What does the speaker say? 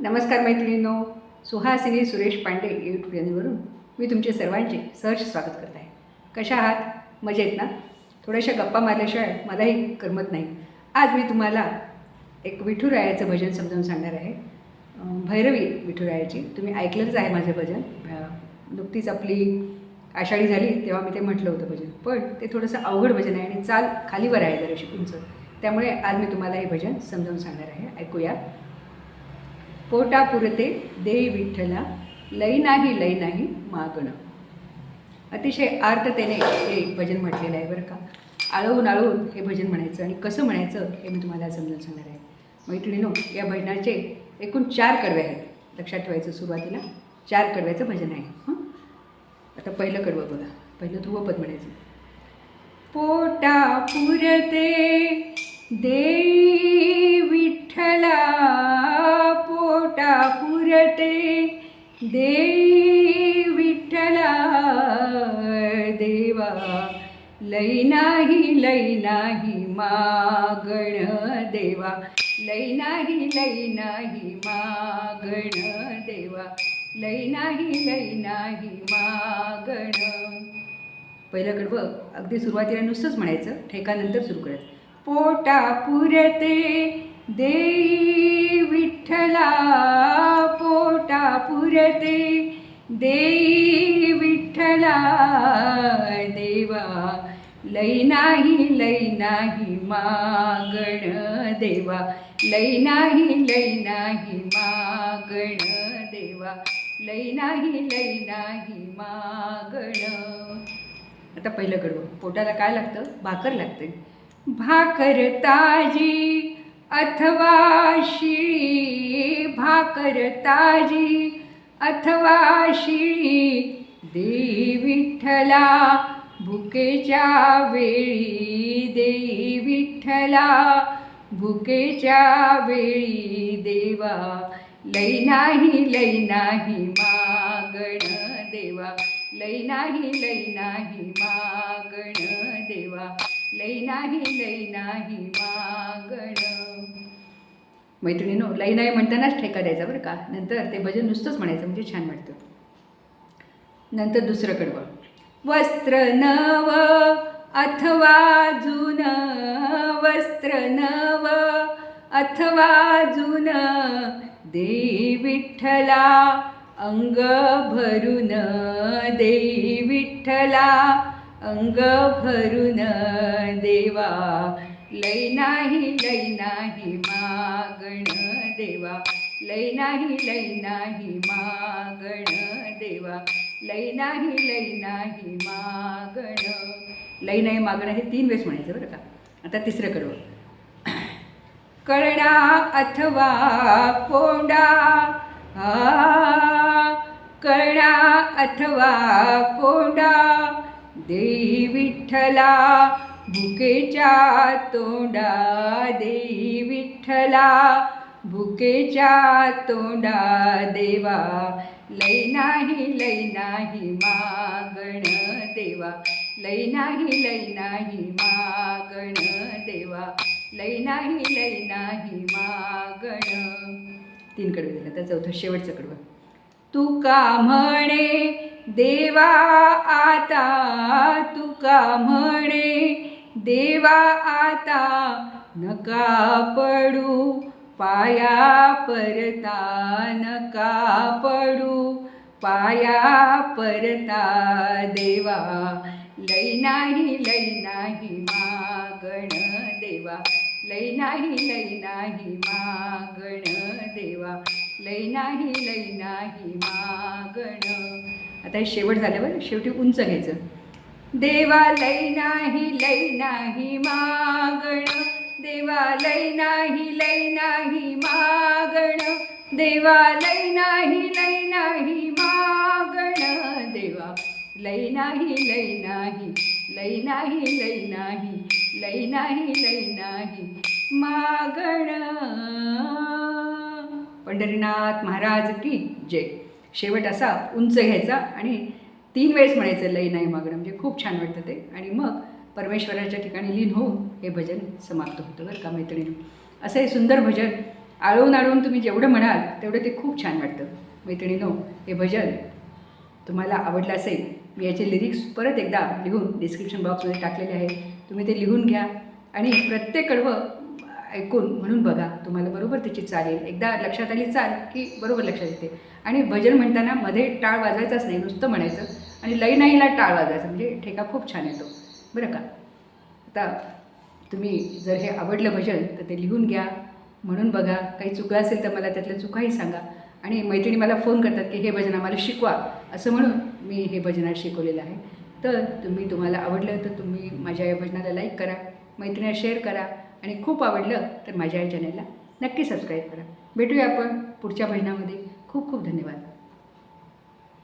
नमस्कार मैत्रिणींनो. सुहासिनी सुरेश पांडे यूट्यूब चॅनलवरून मी तुमचे सर्वांचे सहर्ष स्वागत करत आहे. कशा आहात? मजेत ना? थोड्याशा गप्पा मारल्याशिवाय मलाही करमत नाही. आज मी तुम्हाला एक विठुरायाचं भजन समजावून सांगणार आहे. भैरवी विठुरायाची. तुम्ही ऐकलंच आहे माझं भजन. नुकतीच आपली आषाढी झाली तेव्हा मी ते म्हटलं होतं भजन. पण ते थोडंसं अवघड भजन आहे आणि चाल खालीवर आहे जराशी उंच. त्यामुळे आज मी तुम्हाला हे भजन समजावून सांगणार आहे. ऐकूया. पोटापुरते देई विठ्ठला लई नाही लई नाही मागणं. अतिशय आर्ततेने हे भजन म्हटलेलं आहे बरं का. आळवून आळवून हे भजन म्हणायचं आणि कसं म्हणायचं हे मी तुम्हाला समजून सांगणार आहे. मैत्रिणीनो या भजनाचे एकूण चार कडवे आहेत. लक्षात ठेवायचं सुरुवातीला चार कडव्याचं भजन आहे. हं? आता पहिलं कडवं बघा. पहिलं ध्रुवपद म्हणायचं. पोटा पुरते दे विठ्ठला देवा लई नाही लई नाही मागण देवा. लई नाही लई नाही मागण देवा. लई नाही लई नाही मागण. पहिलं कडवं अगदी सुरुवातीला नुसतंच म्हणायचं ठेकानंतर सुरू करायचं. पोटा पुरते देई विठ्ठला पुरते देई विठ्ठला देवा लई नाही लई नाही मागण देवा लई नाही लई नाही मागण देवा लई नाही लई नाही मागण. आता पहिलं कडवं पोटाला काय लागतं? भाकर लागते. भाकर ताजी अथवा शिळी भाकर ताजी अथवा शिळी देई विठ्ठला भुकेच्या वेळी देई विठ्ठला भुकेच्या वेळी देवा लई नाही लई नाही मागण देवा लई नाही लई नाही मागण देवा लई नाही लई नाही मागण मैत्रिणीनो लई नाही म्हणतानाच ठेका द्यायचा बरं का? नंतर ते भजन नुसतंच म्हणायचं म्हणजे छान वाटतं. नंतर दुसरं कडवं वस्त्र नव अथवा जुन वस्त्र नव अथवा जुन देई विठ्ठला अंग भरून दे विठ्ठला अंग भरून देवा लय नाही लय नाही मागण देवा. लय नाही लय नाही मागण देवा. लय नाही लय नाही मागण. लय नाही मागणं हे तीन वेळेस म्हणायचं बरं का? आता तिसरं कडवं. कळणा अथवा कोंडा? आ कळणा अथवा कोंडा? देई विठ्ठला भुकेच्या तोंडा दे विठ्ठला भुकेच्या तोंडा देवा लय नाही लय नाही मागण देवा लय नाही लय नाही मागण देवा लय नाही लय नाही मागण. तीन कडवे दिलं तर चौथं शेवटचं कडवं. तुका म्हणे देवा आता तुका म्हणे देवा आता नका पडू पाया परता नका पडू पाया परता देवा. लई नाही लई नाही मागण देवा. लई नाही लई नाही मागण देवा. लई नाही लई नाही मागण. आता हे शेवट झाल्यावर शेवटी उंच घ्यायचं. देवा लय नाही लय नाही मागण. देवा लई नाही लय नाही मागण. देवा लई नाही लय नाही मागण. देवा लई नाही लई नाही लई नाही लई नाही लई नाही लय नाही मागण. पंढरीनाथ महाराज की जय. शेवट असा उंच घ्यायचा आणि तीन वेळेस म्हणायचं लई नाही मागणं. म्हणजे खूप छान वाटतं ते. आणि मग परमेश्वराच्या ठिकाणी लीन होऊन हे भजन समाप्त होतं बरं का मैत्रिणी? असं हे सुंदर भजन आळवून आळवून तुम्ही जेवढं म्हणाल तेवढं ते खूप छान वाटतं. मैत्रिणीनो हे भजन तुम्हाला आवडलं असेल मी याचे लिरिक्स परत एकदा लिहून डिस्क्रिप्शन बॉक्समध्ये टाकलेले आहे तुम्ही ते लिहून घ्या आणि प्रत्येक कडवं ऐकून म्हणून बघा तुम्हाला बरोबर त्याची चालेल. एकदा लक्षात आली चाल की बरोबर लक्षात येते. आणि भजन म्हणताना मध्ये टाळ वाजवायचाच नाही नुसतं म्हणायचं आणि लई नाहीला टाळ वाजवायचा म्हणजे ठेका खूप छान येतो. बरं का? आता तुम्ही जर हे आवडलं भजन तर ते लिहून घ्या म्हणून बघा. काही चुका असेल तर मला त्यातल्या चुकाही सांगा. आणि मैत्रिणी मला फोन करतात की हे भजन आम्हाला शिकवा असं म्हणून मी हे भजन शिकवलेलं आहे. तर तुम्ही तुम्हाला आवडलं तर तुम्ही माझ्या या भजनाला लाईक करा मैत्रिणीला शेअर करा. आणि खूप आवडलं तर माझ्या या चॅनलला नक्की सबस्क्राईब करा. भेटूया आपण पुढच्या भजनामध्ये. खूप खूप धन्यवाद.